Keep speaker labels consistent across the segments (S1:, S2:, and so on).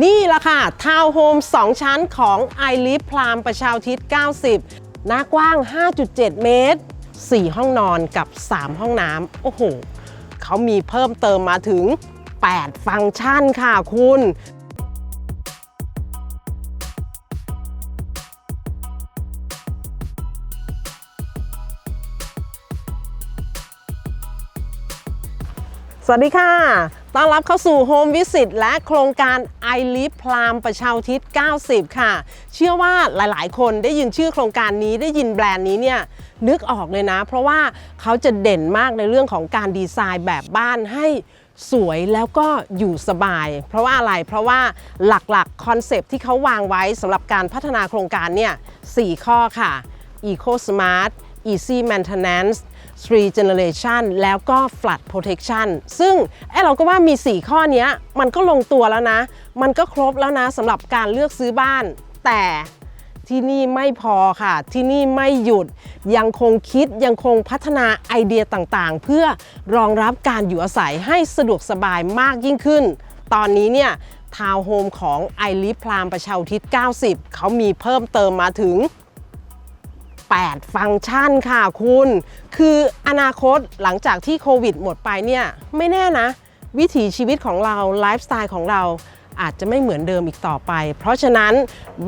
S1: นี่ละค่ะ ทาวน์โฮม 2 ชั้นของ i l i v e พรามประชาทิศ 90 หน้ากว้าง 5.7 เมตร 4 ห้องนอนกับ 3 ห้องน้ำ โอ้โห เขามีเพิ่มเติมมาถึง 8 ฟังก์ชันค่ะคุณสวัสดีค่ะ ต้อนรับเข้าสู่ Home Visit และโครงการ i l i v e พรามประชาทิศ 90 ค่ะ เชื่อว่าหลายๆ คนได้ยินชื่อโครงการนี้ได้ยินแบรนด์นี้เนี่ยนึกออกเลยนะ เพราะว่าเขาจะเด่นมากในเรื่องของการดีไซน์แบบบ้านให้สวยแล้วก็อยู่สบาย เพราะว่าอะไรเพราะว่าหลักๆ คอนเซปต์ที่เขาวางไว้สำหรับการพัฒนาโครงการเนี่ย4ข้อค่ะ Eco Smart Easy Maintenance Three Generation แล้วก็ Flood Protection ซึ่งไอเราก็ว่ามี 4 ข้อนี้มันก็ลงตัวแล้วนะ มันก็ครบแล้วนะสำหรับการเลือกซื้อบ้าน แต่ที่นี่ไม่พอค่ะ ที่นี่ไม่หยุดยังคงคิดยังคงพัฒนาไอเดียต่างๆ เพื่อรองรับการอยู่อาศัยให้สะดวกสบายมากยิ่งขึ้น ตอนนี้เนี่ยทาวน์โฮมของ i l i v e พรามประชาทิศ 90 เขามีเพิ่มเติมมาถึง 8 ฟังก์ชันค่ะคุณ คืออนาคตหลังจากที่โควิดหมดไปเนี่ยไม่แน่นะ วิถีชีวิตของเราไลฟ์สไตล์ของเราอาจจะไม่เหมือนเดิมอีกต่อไป เพราะฉะนั้น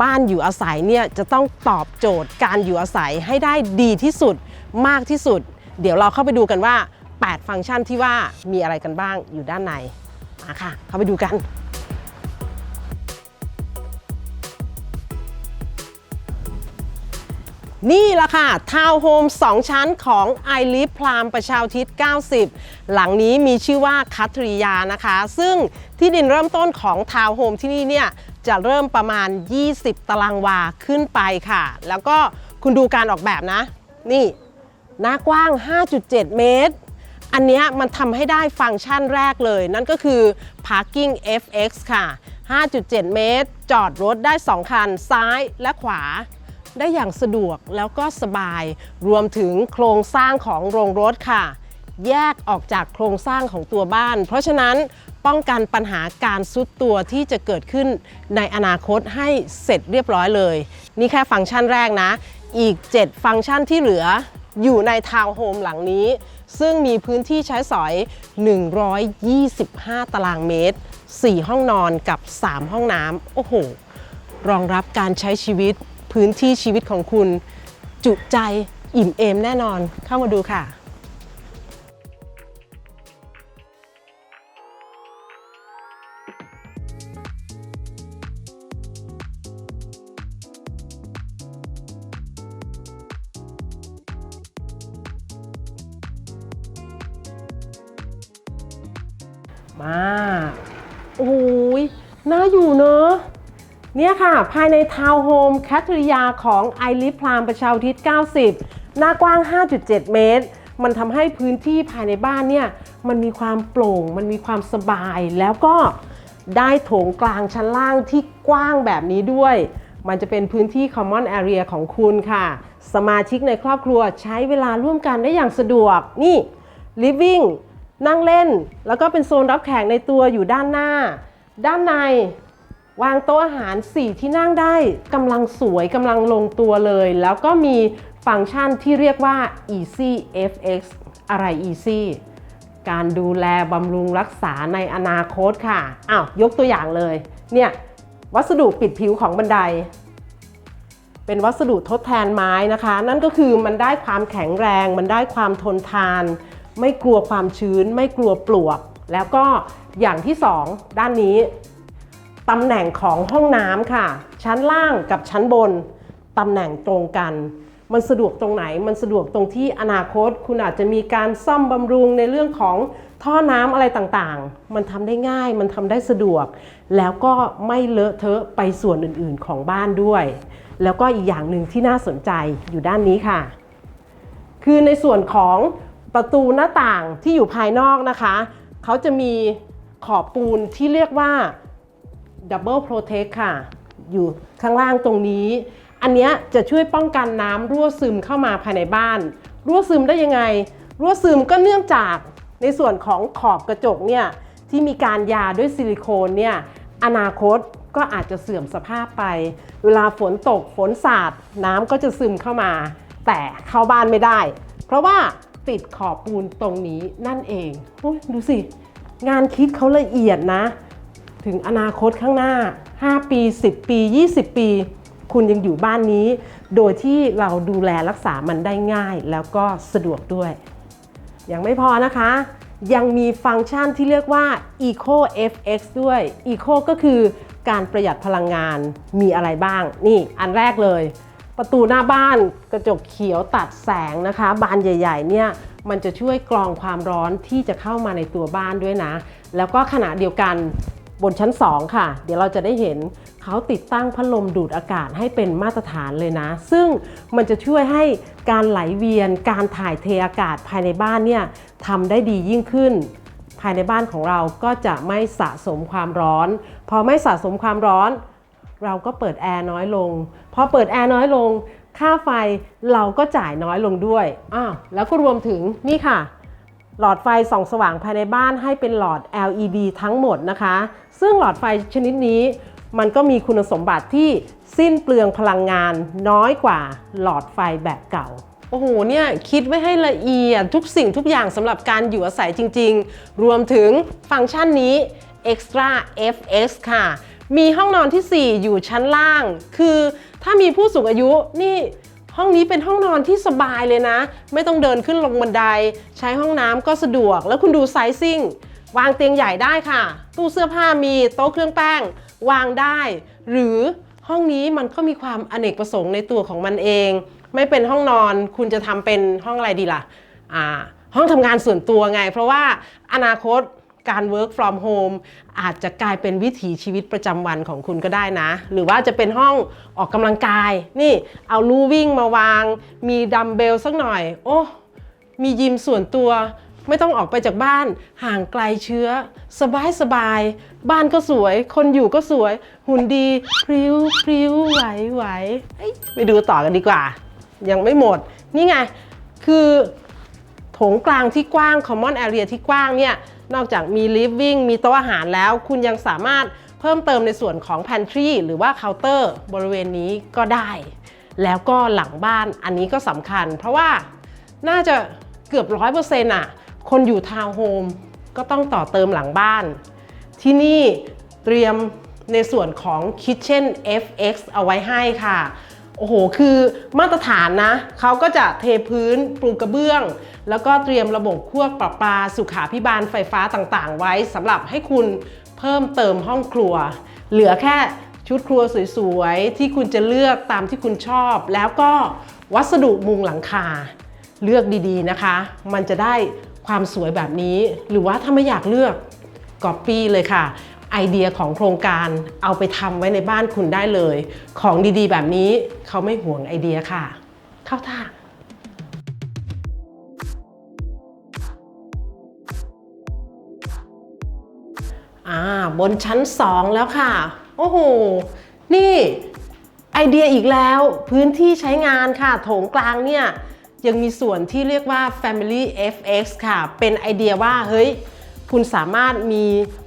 S1: บ้านอยู่อาศัยเนี่ยจะต้องตอบโจทย์การอยู่อาศัยให้ได้ดีที่สุดมากที่สุด เดี๋ยวเราเข้าไปดูกันว่า 8 ฟังก์ชันที่ว่ามีอะไรกันบ้างอยู่ด้านในมาค่ะ เข้าไปดูกัน นี่ละค่ะ ทาวน์โฮม 2 ชั้นของ i l i v e พรามประชาทิศ 90 หลังนี้มีชื่อว่าคัตริยานะคะ ซึ่งที่ดินเริ่มต้นของทาวน์โฮมที่นี่เนี่ยจะเริ่มประมาณ 20 ตารางวาขึ้นไปค่ะ แล้วก็คุณดูการออกแบบนะ นี่หน้ากว้าง 5.7 เมตร อันนี้มันทำให้ได้ฟังก์ชันแรกเลย นั่นก็คือ Parking FX ค่ะ 5.7 เมตร จอดรถได้ 2 คัน ซ้ายและขวา ได้อย่างสะดวกแล้วก็สบาย รวมถึงโครงสร้างของโรงรถค่ะ แยกออกจากโครงสร้างของตัวบ้าน เพราะฉะนั้นป้องกันปัญหาการซุดตัวที่จะเกิดขึ้นในอนาคตให้เสร็จเรียบร้อยเลย นี่แค่ฟังก์ชันแรกนะ อีก 7 ฟังก์ชันที่เหลืออยู่ในทาวน์โฮมหลังนี้ ซึ่งมีพื้นที่ใช้สอย 125 ตารางเมตร 4 ห้องนอนกับ 3 ห้องน้ำโอ้โห รองรับการใช้ชีวิต พื้นที่ชีวิตของคุณ จุใจอิ่มเอมแน่นอนเข้ามาดูค่ะมาโอ้ยน่าอยู่เนอะ เนี่ยค่ะ ภายในทาวน์โฮมแคทริยาของ i l i v e พรามประชาทิศ 90 หน้ากว้าง 5.7 เมตร มันทำให้พื้นที่ภายในบ้านเนี่ยมันมีความโปร่ง มันมีความสบายแล้วก็ได้โถงกลางชั้นล่างที่กว้างแบบนี้ด้วย มันจะเป็นพื้นที่ common area ของคุณค่ะ สมาชิกในครอบครัวใช้เวลาร่วมกันได้อย่างสะดวก นี่ living นั่งเล่น แล้วก็เป็นโซนรับแขกในตัวอยู่ด้านหน้า ด้านใน วางโต๊ะอาหาร 4 ที่นั่งได้กำลังสวยกำลังลงตัวเลย แล้วก็มีฟังก์ชันที่เรียกว่า Easy FX อะไร Easy การดูแลบำรุงรักษาในอนาคตค่ะอ้าวยกตัวอย่างเลย เนี่ย วัสดุปิดผิวของบันได เป็นวัสดุทดแทนไม้นะคะ นั่นก็คือมันได้ความแข็งแรง มันได้ความทนทาน ไม่กลัวความชื้น ไม่กลัวปลวก แล้วก็อย่างที่สองด้านนี้ ตำแหน่งของห้องน้ำค่ะ ชั้นล่างกับชั้นบนตำแหน่งตรงกัน มันสะดวกตรงไหน มันสะดวกตรงที่อนาคต คุณอาจจะมีการซ่อมบำรุงในเรื่องของท่อน้ำอะไรต่างๆ มันทำได้ง่าย มันทำได้สะดวก แล้วก็ไม่เลอะเทอะไปส่วนอื่นๆของบ้านด้วย แล้วก็อีกอย่างหนึ่งที่น่าสนใจอยู่ด้านนี้ค่ะ คือในส่วนของประตูหน้าต่างที่อยู่ภายนอกนะคะ เขาจะมีขอบปูนที่เรียกว่า Double Protect ค่ะ อยู่ข้างล่างตรงนี้ อันนี้จะช่วยป้องกันน้ำรั่วซึมเข้ามาภายในบ้าน รั่วซึมได้ยังไง รั่วซึมก็เนื่องจากในส่วนของขอบกระจกเนี่ยที่มีการยาด้วยซิลิโคนเนี่ยอนาคตก็อาจจะเสื่อมสภาพไป เวลาฝนตกฝนสาดน้ำก็จะซึมเข้ามา แต่เข้าบ้านไม่ได้ เพราะว่าติดขอบปูนตรงนี้นั่นเองดูสิ งานคิดเขาละเอียดนะ ถึงอนาคตข้างหน้า 5 ปี 10 ปี 20 ปี คุณยังอยู่บ้านนี้ โดยที่เราดูแลรักษามันได้ง่าย แล้วก็สะดวกด้วย ยังไม่พอนะคะ ยังมีฟังก์ชันที่เรียกว่า Eco FX ด้วย Eco ก็คือการประหยัดพลังงานมีอะไรบ้าง นี่อันแรกเลย ประตูหน้าบ้านกระจกเขียวตัดแสงนะคะ บานใหญ่ ๆ เนี่ยมันจะช่วยกรองความร้อนที่จะเข้ามาในตัวบ้านด้วยนะ แล้วก็ขณะเดียวกัน บนชั้น 2 ค่ะ เดี๋ยวเราจะได้เห็นเขาติดตั้งพัดลมดูดอากาศให้เป็นมาตรฐานเลยนะ ซึ่งมันจะช่วยให้การไหลเวียนการถ่ายเทอากาศภายในบ้านเนี่ยทำได้ดียิ่งขึ้น ภายในบ้านของเราก็จะไม่สะสมความร้อน พอไม่สะสมความร้อน เราก็เปิดแอร์น้อยลง พอเปิดแอร์น้อยลง ค่าไฟเราก็จ่ายน้อยลงด้วยอ้าวแล้วก็รวมถึงนี่ค่ะ หลอดไฟส่องสว่างภายในบ้านให้เป็นหลอด LED ทั้งหมดนะคะ ซึ่งหลอดไฟชนิดนี้ มันก็มีคุณสมบัติที่สิ้นเปลืองพลังงานน้อยกว่าหลอดไฟแบบเก่าโอ้โห เนี่ยคิดไว้ให้ละเอียดทุกสิ่งทุกอย่างสำหรับการอยู่อาศัยจริง ๆ รวมถึงฟังก์ชันนี้ Extra FX ค่ะ มีห้องนอนที่ 4 อยู่ชั้นล่าง คือถ้ามีผู้สูงอายุนี่ ห้องนี้เป็นห้องนอนที่สบายเลยนะ ไม่ต้องเดินขึ้นลงบันได ใช้ห้องน้ำก็สะดวก แล้วคุณดูไซซิ่ง วางเตียงใหญ่ได้ค่ะ ตู้เสื้อผ้ามีโต๊ะเครื่องแป้ง วางได้ หรือห้องนี้มันก็มีความอเนกประสงค์ในตัวของมันเอง ไม่เป็นห้องนอนคุณจะทำเป็นห้องอะไรดีล่ะ อ่า ห้องทำงานส่วนตัวไง เพราะว่าอนาคต การ work from home อาจจะกลายเป็นวิถีชีวิตประจำวันของคุณก็ได้นะ หรือว่าจะเป็นห้องออกกำลังกาย นี่เอาลู่วิ่งมาวาง มีดัมเบลสักหน่อย โอ้มียิมส่วนตัว ไม่ต้องออกไปจากบ้าน ห่างไกลเชื้อ สบายสบาย บ้านก็สวย คนอยู่ก็สวย หุ่นดีพริ้วพริ้วไหวไหวเอ้ยไปดูต่อกันดีกว่า ยังไม่หมด นี่ไง คือโถงกลางที่กว้าง common area ที่กว้างเนี่ย นอกจากมี living มีโต๊ะอาหารแล้ว คุณยังสามารถเพิ่มเติมในส่วนของ pantry หรือว่าเคาน์เตอร์บริเวณนี้ก็ได้ แล้วก็หลังบ้านอันนี้ก็สำคัญ เพราะว่าน่าจะเกือบร้อยเปอร์เซ็นต์อะ คนอยู่ทาวน์โฮมก็ต้องต่อเติมหลังบ้าน ที่นี่เตรียมในส่วนของ Kitchen FX เอาไว้ให้ค่ะ โอ้โห คือมาตรฐานนะ เขาก็จะเทพื้นปูกระเบื้อง แล้วก็เตรียมระบบคั่วประปาสุขาพิบาลไฟฟ้าต่างๆ ไว้สำหรับให้คุณเพิ่มเติมห้องครัว เหลือแค่ชุดครัวสวยๆ ที่คุณจะเลือกตามที่คุณชอบ แล้วก็วัสดุมุงหลังคา เลือกดีๆนะคะ มันจะได้ความสวยแบบนี้ หรือว่าถ้าไม่อยากเลือกก๊อปปี้เลยค่ะ ไอเดียของโครงการเอาไปทำไว้ในบ้านคุณได้เลย ของดีๆ แบบนี้เขาไม่ห่วงไอเดียค่ะ เข้าท่าอ่าบนชั้น 2 แล้วค่ะ โอ้โห นี่ไอเดียอีกแล้ว พื้นที่ใช้งานค่ะ โถงกลางเนี่ย ยังมีส่วนที่เรียกว่า Family FX ค่ะ เป็นไอเดียว่า เฮ้ย คุณสามารถมี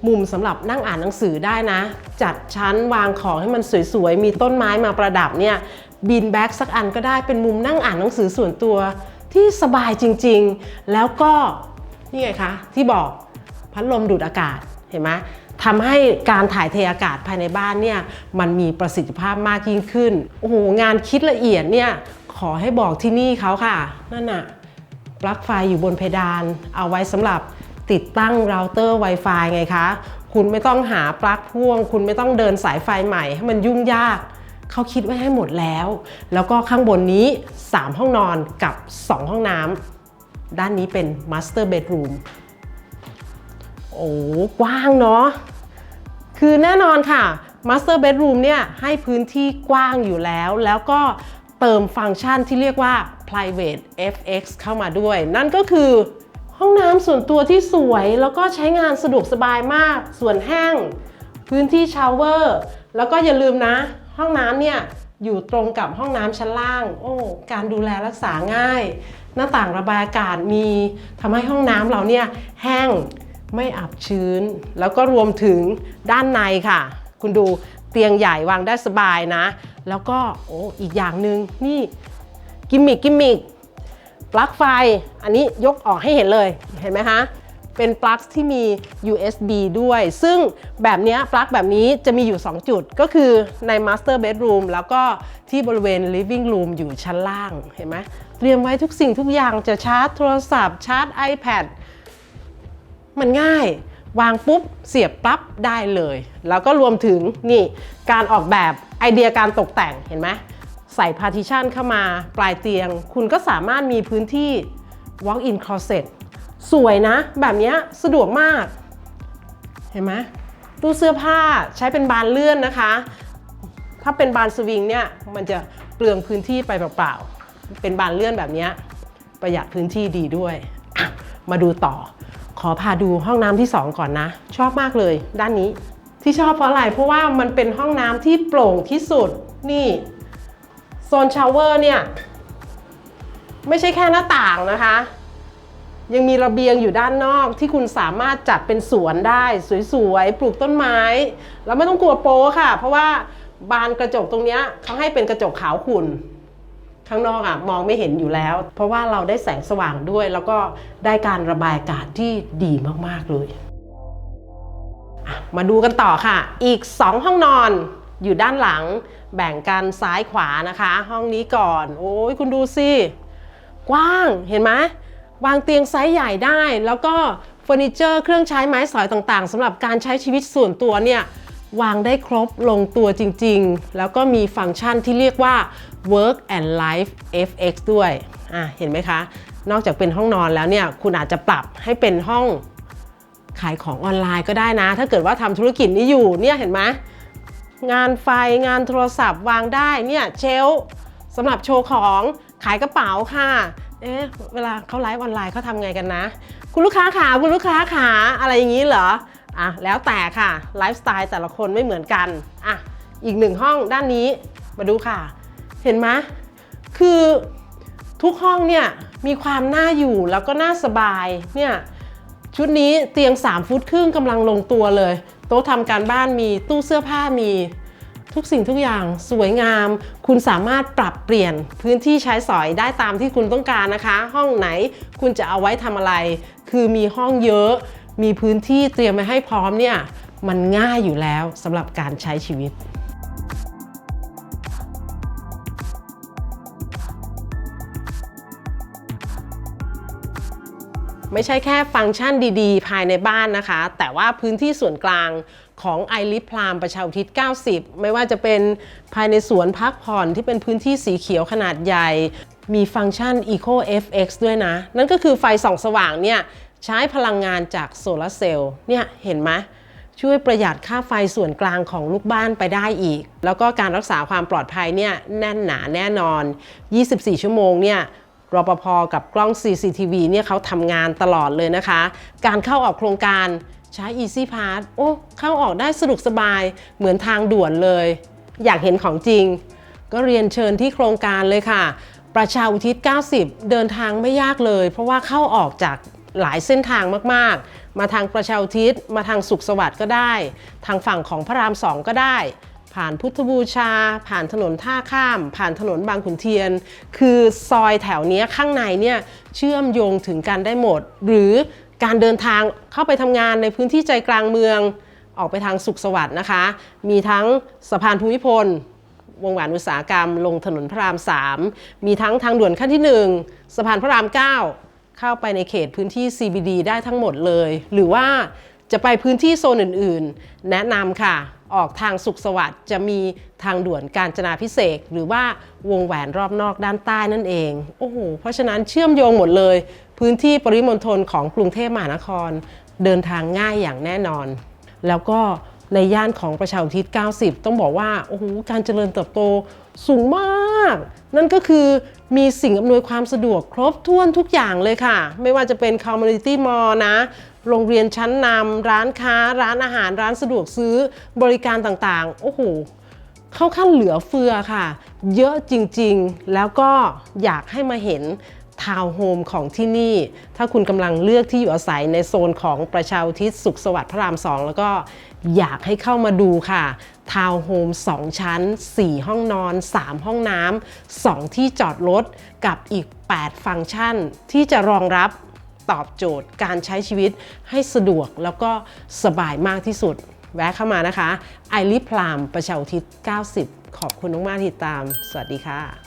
S1: มุมสำหรับนั่งอ่านหนังสือได้นะ จัดชั้นวางของให้มันสวยๆ มีต้นไม้มาประดับเนี่ยบินแบ็กสักอันก็ได้เป็นมุมนั่งอ่านหนังสือส่วนตัวที่สบายจริงๆ แล้วก็นี่ไงคะที่บอกพัดลมดูดอากาศเห็นไหมทำให้การถ่ายเทอากาศภายในบ้านเนี่ยมันมีประสิทธิภาพมากยิ่งขึ้น โอ้โห งานคิดละเอียดเนี่ยขอให้บอกที่นี่เขาค่ะ นั่นน่ะปลั๊กไฟอยู่บนเพดาน เอาไว้สำหรับ ติดตั้งเราเตอร์ Wi-Fi ไงคะ คุณไม่ต้องหาปลั๊กพ่วง คุณไม่ต้องเดินสายไฟใหม่ให้มันยุ่งยาก เขาคิดไว้ให้หมดแล้ว แล้วก็ข้างบนนี้ 3 ห้องนอนกับ 2 ห้องน้ำด้านนี้เป็น Master Bedroom โอ้กว้างเนาะคือแน่นอนค่ะ Master Bedroom เนี่ยให้พื้นที่กว้างอยู่แล้ว แล้วก็เติมฟังก์ชันที่เรียกว่า Private FX เข้ามาด้วย นั่นก็คือ ห้องน้ำส่วนตัวที่สวยแล้วก็ใช้งานสะดวกสบายมาก ส่วนแห้ง พื้นที่ชาวเวอร์ แล้วก็อย่าลืมนะ ห้องน้ำเนี่ยอยู่ตรงกับห้องน้ำชั้นล่าง โอ้ การดูแลรักษาง่าย หน้าต่างระบายอากาศมีทำให้ห้องน้ำเราเนี่ยแห้งไม่อับชื้น แล้วก็รวมถึงด้านในค่ะ คุณดูเตียงใหญ่วางได้สบายนะ แล้วก็โอ้อีกอย่างหนึ่งนี่กิมมิกกิมมิก ปลั๊กไฟ อันนี้ยกออกให้เห็นเลย เห็นไหมคะ เป็นปลั๊กที่มี USB ด้วย ซึ่งแบบเนี้ยปลั๊กแบบนี้จะมีอยู่ 2 จุด ก็คือใน Master Bedroom แล้วก็ที่บริเวณ Living Room อยู่ชั้นล่าง เห็นไหม เตรียมไว้ทุกสิ่งทุกอย่างจะชาร์จโทรศัพท์ ชาร์จ iPad มันง่ายวางปุ๊บ เสียบปั๊บได้เลย แล้วก็รวมถึงนี่การออกแบบไอเดียการตกแต่งเห็นไหม ใส่ partition เข้ามาปลายเตียง คุณก็สามารถมีพื้นที่ walk-in closet สวยนะ แบบนี้สะดวกมาก เห็นไหมตู้เสื้อผ้าใช้เป็นบานเลื่อนนะคะ ถ้าเป็นบานสวิงเนี่ย มันจะเปลืองพื้นที่ไปเปล่าๆ เป็นบานเลื่อนแบบนี้ประหยัดพื้นที่ดีด้วย มาดูต่อ ขอพาดูห้องน้ำที่ 2 ก่อนนะ ชอบมากเลยด้านนี้ที่ชอบเพราะอะไรเพราะว่ามันเป็นห้องน้ำที่โปร่งที่สุดนี่ โซนชาวเวอร์เนี่ยไม่ใช่แค่หน้าต่างนะคะ ยังมีระเบียงอยู่ด้านนอกที่คุณสามารถจัดเป็นสวนได้ สวยๆ ปลูกต้นไม้ แล้วไม่ต้องกลัวโป๊ค่ะ เพราะว่าบานกระจกตรงนี้เขาให้เป็นกระจกขาวขุ่นข้างนอกอะมองไม่เห็นอยู่แล้ว เพราะว่าเราได้แสงสว่างด้วย แล้วก็ได้การระบายอากาศที่ดีมากๆเลย มาดูกันต่อค่ะ อีก 2 ห้องนอน อยู่ด้านหลังแบ่งกันซ้ายขวานะคะ ห้องนี้ก่อน โอ้ยคุณดูสิ กว้างเห็นไหมวางเตียงไซส์ใหญ่ได้ แล้วก็เฟอร์นิเจอร์เครื่องใช้ไม้สอยต่างๆสำหรับการใช้ชีวิตส่วนตัวเนี่ยวางได้ครบลงตัวจริงๆ แล้วก็มีฟังก์ชันที่เรียกว่า work and life fx ด้วยอะเห็นไหมคะ นอกจากเป็นห้องนอนแล้วเนี่ย คุณอาจจะปรับให้เป็นห้องขายของออนไลน์ก็ได้นะ ถ้าเกิดว่าทำธุรกิจนี้อยู่เนี่ยเห็นไหม งานไฟงานโทรศัพท์วางได้เนี่ยเชลสำหรับโชว์ของขายกระเป๋าค่ะเอ๊ะเวลาเขาไลฟ์ออนไลน์เขาทำไงกันนะ คุณลูกค้าขาคุณลูกค้าขาอะไรอย่างนี้เหรออะแล้วแต่ค่ะไลฟ์สไตล์แต่ละคนไม่เหมือนกันอะอีกหนึ่งห้องด้านนี้มาดูค่ะ เห็นไหมคือทุกห้องเนี่ยมีความน่าอยู่แล้วก็น่าสบายเนี่ยชุดนี้เตียง 3 ฟุตครึ่งกำลังลงตัวเลย โต๊ะทำการบ้านมีตู้เสื้อผ้ามีทุกสิ่งทุกอย่างสวยงาม คุณสามารถปรับเปลี่ยนพื้นที่ใช้สอยได้ตามที่คุณต้องการนะคะ ห้องไหนคุณจะเอาไว้ทำอะไร คือมีห้องเยอะ มีพื้นที่เตรียมไว้ให้พร้อมเนี่ย มันง่ายอยู่แล้วสำหรับการใช้ชีวิต ไม่ใช่แค่ฟังก์ชันดีๆ ภายในบ้านนะคะ แต่ว่าพื้นที่ส่วนกลางของไอริพลามประชาอุทิศ 90 ไม่ว่าจะเป็นภายในสวนพักผ่อนที่เป็นพื้นที่สีเขียวขนาดใหญ่ มีฟังก์ชัน Eco FX ด้วยนะ นั่นก็คือไฟส่องสว่างเนี่ยใช้พลังงานจากโซลาร์เซลล์เนี่ยเห็นไหมช่วยประหยัดค่าไฟส่วนกลางของลูกบ้านไปได้อีก แล้วก็การรักษาความปลอดภัยเนี่ยแน่นหนาแน่นอน 24 ชั่วโมงเนี่ย รปภกับกล้อง CCTV เนี่ยเขาทำงานตลอดเลยนะคะ การเข้าออกโครงการใช้ Easy Pass โอ้เข้าออกได้สะดวกสบายเหมือนทางด่วนเลย อยากเห็นของจริง ก็เรียนเชิญที่โครงการเลยค่ะ ประชาอุทิศ 90 เดินทางไม่ยากเลย เพราะว่าเข้าออกจากหลายเส้นทางมากๆ มาทางประชาอุทิศ มาทางสุขสวัสดิ์ก็ได้ ทางฝั่งของพระรามสองก็ได้ ผ่านพุทธบูชา ผ่านถนนท่าข้าม ผ่านถนนบางขุนเทียน คือซอยแถวเนี้ยข้างในเนี่ยเชื่อมโยงถึงกันได้หมด หรือการเดินทางเข้าไปทำงานในพื้นที่ใจกลางเมือง ออกไปทางสุขสวัสดิ์นะคะ มีทั้งสะพานภูมิพล วงหวานอุตสาหกรรม ลงถนนพระราม 3 มีทั้งทางด่วนขั้นที่ 1 สะพานพระราม 9 เข้าไปในเขตพื้นที่ CBD ได้ทั้งหมดเลย หรือว่าจะไปพื้นที่โซนอื่น ๆ แนะนำค่ะ ออกทางสุขสวัสดิ์จะมีทางด่วนการจนาพิเศษหรือว่าวงแหวนรอบนอกด้านใต้นั่นเองโอ้โหเพราะฉะนั้นเชื่อมโยงหมดเลย พื้นที่ปริมณฑลของกรุงเทพมหานคร เดินทางง่ายอย่างแน่นอน แล้วก็ ในย่านของประชาอุทิศ 90 ต้องบอกว่าโอ้โหการเจริญเติบโตสูงมาก นั่นก็คือมีสิ่งอำนวยความสะดวกครบถ้วนทุกอย่างเลยค่ะ ไม่ว่าจะเป็น Community Mall นะ โรงเรียนชั้นนำร้านค้า ร้านอาหาร ร้านสะดวกซื้อบริการต่างๆ โอ้โหเข้าขั้นเหลือเฟือค่ะ เยอะจริงๆ แล้วก็อยากให้มาเห็นทาวน์โฮมของที่นี่ ถ้าคุณกำลังเลือกที่อยู่อาศัยในโซนของประชาอุทิศสุขสวัสดิ์พระราม 2 แล้วก็ อยากให้เข้ามาดูค่ะ ทาวน์โฮม 2 ชั้น 4 ห้องนอน 3 ห้องน้ำ 2 ที่จอดรถ กับอีก 8 ฟังก์ชัน ที่จะรองรับตอบโจทย์การใช้ชีวิตให้สะดวกแล้วก็สบายมากที่สุด แวะเข้ามานะคะ ไอริพลามประชาอุทิศ 90 ขอบคุณมากๆที่ติดตาม สวัสดีค่ะ